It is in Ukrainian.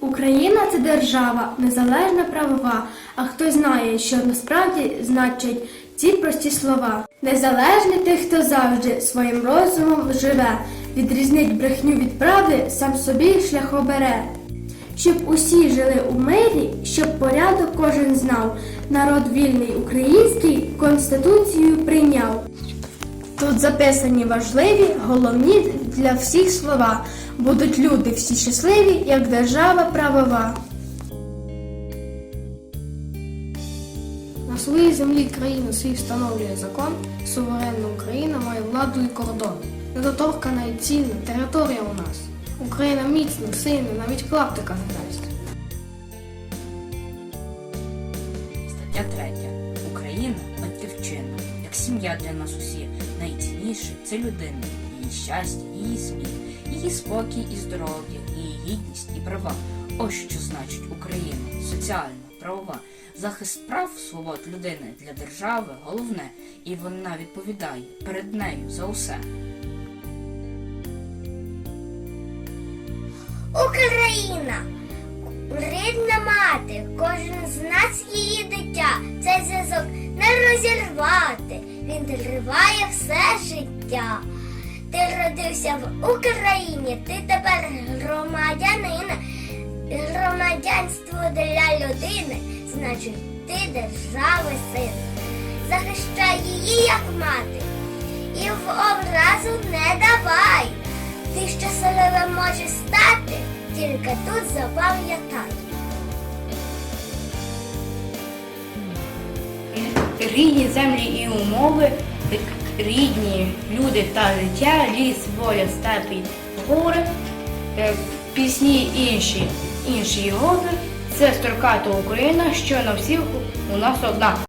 Україна це держава, незалежна правова. А хто знає, що насправді значать ці прості слова. Незалежний тих, хто завжди своїм розумом живе, відрізнить брехню від правди, сам собі шлях обере. Щоб усі жили у мирі, щоб порядок кожен знав, народ вільний український конституцію прийняв. Тут записані важливі, головні для всіх слова. Будуть люди всі щасливі, як держава правова. На своїй землі країну свій встановлює закон, суверенна Україна має владу і кордон. Недоторкана і цінна територія у нас. Україна міцна, сильна, навіть клаптика не дасть. Стаття 3. Україна сім'я для нас усі. Найцінніше це людина, її щастя, її сміх, її спокій і здоров'я, її гідність і права. Ось що значить Україна, соціальна, правова. Захист прав, свобод людини для держави головне, і вона відповідає перед нею за усе. Україна, рідна мати, кожен з нас її дитя. Цей зв'язок не розірвати, він триває все життя. Ти родився в Україні, ти тепер громадянин. Громадянство для людини, значить, ти держави син. Захищай її, як мати, і в образу не давай. Ти щасливим можеш стати, тільки тут запам'ятай. Рідні землі і умови, рідні люди та життя, ліс, воля, степі, гори, е, пісні інші, інші годи. Це сторката Україна, що на всіх у нас одна.